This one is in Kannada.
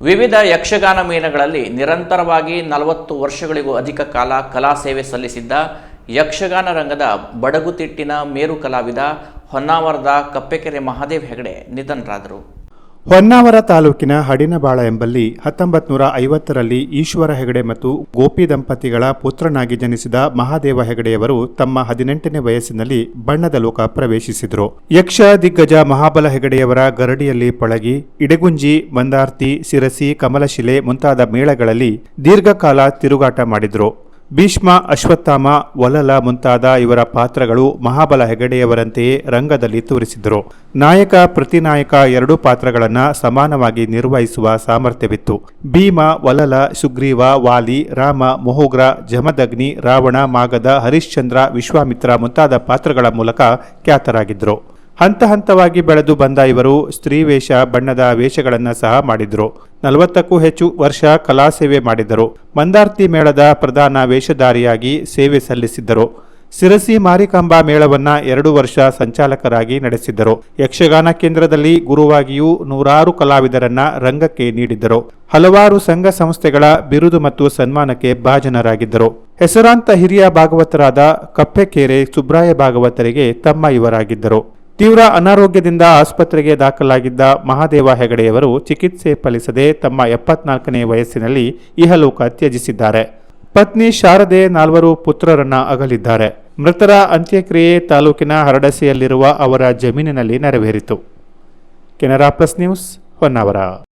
ವಿವಿಧ ಯಕ್ಷಗಾನ ಮೇಳಗಳಲ್ಲಿ ನಿರಂತರವಾಗಿ ನಲವತ್ತು ವರ್ಷಗಳಿಗೂ ಅಧಿಕ ಕಾಲ ಕಲಾ ಸೇವೆ ಸಲ್ಲಿಸಿದ್ದ ಯಕ್ಷಗಾನ ರಂಗದ ಬಡಗುತಿಟ್ಟಿನ ಮೇರು ಕಲಾವಿದ ಹೊನ್ನಾವರದ ಕಪ್ಪೆಕೆರೆ ಮಹಾದೇವ್ ಹೆಗಡೆ ನಿಧನರಾದರು. ಹೊನ್ನಾವರ ತಾಲೂಕಿನ ಹಡಿನಬಾಳ ಎಂಬಲ್ಲಿ ಹತ್ತೊಂಬತ್ತು ನೂರ ಐವತ್ತರಲ್ಲಿ ಈಶ್ವರ ಹೆಗಡೆ ಮತ್ತು ಗೋಪಿ ದಂಪತಿಗಳ ಪುತ್ರನಾಗಿ ಜನಿಸಿದ ಮಹಾದೇವ ಹೆಗಡೆಯವರು ತಮ್ಮ ಹದಿನೆಂಟನೇ ವಯಸ್ಸಿನಲ್ಲಿ ಬಣ್ಣದ ಲೋಕ ಪ್ರವೇಶಿಸಿದರು. ಯಕ್ಷ ದಿಗ್ಗಜ ಮಹಾಬಲ ಹೆಗಡೆಯವರ ಗರಡಿಯಲ್ಲಿ ಪಳಗಿ, ಇಡಗುಂಜಿ, ಮಂದಾರ್ತಿ, ಸಿರಸಿ, ಕಮಲಶಿಲೆ ಮುಂತಾದ ಮೇಳಗಳಲ್ಲಿ ದೀರ್ಘಕಾಲ ತಿರುಗಾಟ ಮಾಡಿದರು. ಭೀಷ್ಮ, ಅಶ್ವತ್ಥಾಮ, ವಲಲ ಮುಂತಾದ ಇವರ ಪಾತ್ರಗಳು ಮಹಾಬಲ ಹೆಗಡೆಯವರಂತೆಯೇ ರಂಗದಲ್ಲಿ ತೋರಿಸಿದರು ನಾಯಕ, ಪ್ರತಿನಾಯಕ ಎರಡೂ ಪಾತ್ರಗಳನ್ನು ಸಮಾನವಾಗಿ ನಿರ್ವಹಿಸುವ ಸಾಮರ್ಥ್ಯವಿತ್ತು. ಭೀಮ, ವಲಲ, ಸುಗ್ರೀವ, ವಾಲಿ, ರಾಮ, ಮೊಹೋಗ್ರ, ಜಮದಗ್ನಿ, ರಾವಣ ಮಾಗದ ಹರಿಶ್ಚಂದ್ರ, ವಿಶ್ವಾಮಿತ್ರ ಮುಂತಾದ ಪಾತ್ರಗಳ ಮೂಲಕ ಖ್ಯಾತರಾಗಿದ್ದರು. ಹಂತ ಹಂತವಾಗಿ ಬೆಳೆದು ಬಂದ ಇವರು ಸ್ತ್ರೀ ವೇಷ, ಬಣ್ಣದ ವೇಷಗಳನ್ನು ಸಹ ಮಾಡಿದರು. ನಲವತ್ತಕ್ಕೂ ಹೆಚ್ಚು ವರ್ಷ ಕಲಾ ಸೇವೆ ಮಾಡಿದರು. ಮಂದಾರ್ತಿ ಮೇಳದ ಪ್ರಧಾನ ವೇಷಧಾರಿಯಾಗಿ ಸೇವೆ ಸಲ್ಲಿಸಿದ್ದರು. ಸಿರಸಿ ಮಾರಿಕಾಂಬಾ ಮೇಳವನ್ನ ಎರಡು ವರ್ಷ ಸಂಚಾಲಕರಾಗಿ ನಡೆಸಿದ್ದರು. ಯಕ್ಷಗಾನ ಕೇಂದ್ರದಲ್ಲಿ ಗುರುವಾಗಿಯೂ ನೂರಾರು ಕಲಾವಿದರನ್ನ ರಂಗಕ್ಕೆ ನೀಡಿದ್ದರು. ಹಲವಾರು ಸಂಘ ಸಂಸ್ಥೆಗಳ ಬಿರುದು ಮತ್ತು ಸನ್ಮಾನಕ್ಕೆ ಭಾಜನರಾಗಿದ್ದರು. ಹೆಸರಾಂತ ಹಿರಿಯ ಭಾಗವತರಾದ ಕಪ್ಪೆಕೇರೆ ಸುಬ್ರಾಯ ಭಾಗವತರಿಗೆ ತಮ್ಮ ಇವರಾಗಿದ್ದರು. ತೀವ್ರ ಅನಾರೋಗ್ಯದಿಂದ ಆಸ್ಪತ್ರೆಗೆ ದಾಖಲಾಗಿದ್ದ ಮಹಾದೇವ ಹೆಗಡೆಯವರು ಚಿಕಿತ್ಸೆ ಫಲಿಸದೆ ತಮ್ಮ ಎಪ್ಪತ್ನಾಲ್ಕನೇ ವಯಸ್ಸಿನಲ್ಲಿ ಇಹಲೋಕ ತ್ಯಜಿಸಿದ್ದಾರೆ. ಪತ್ನಿ ಶಾರದೆ ನಾಲ್ವರು ಪುತ್ರರನ್ನ ಅಗಲಿದ್ದಾರೆ. ಮೃತರ ಅಂತ್ಯಕ್ರಿಯೆ ತಾಲೂಕಿನ ಹರಡಸೆಯಲ್ಲಿರುವ ಅವರ ಜಮೀನಿನಲ್ಲಿ ನೆರವೇರಿತು. Canara plus news Honnavar.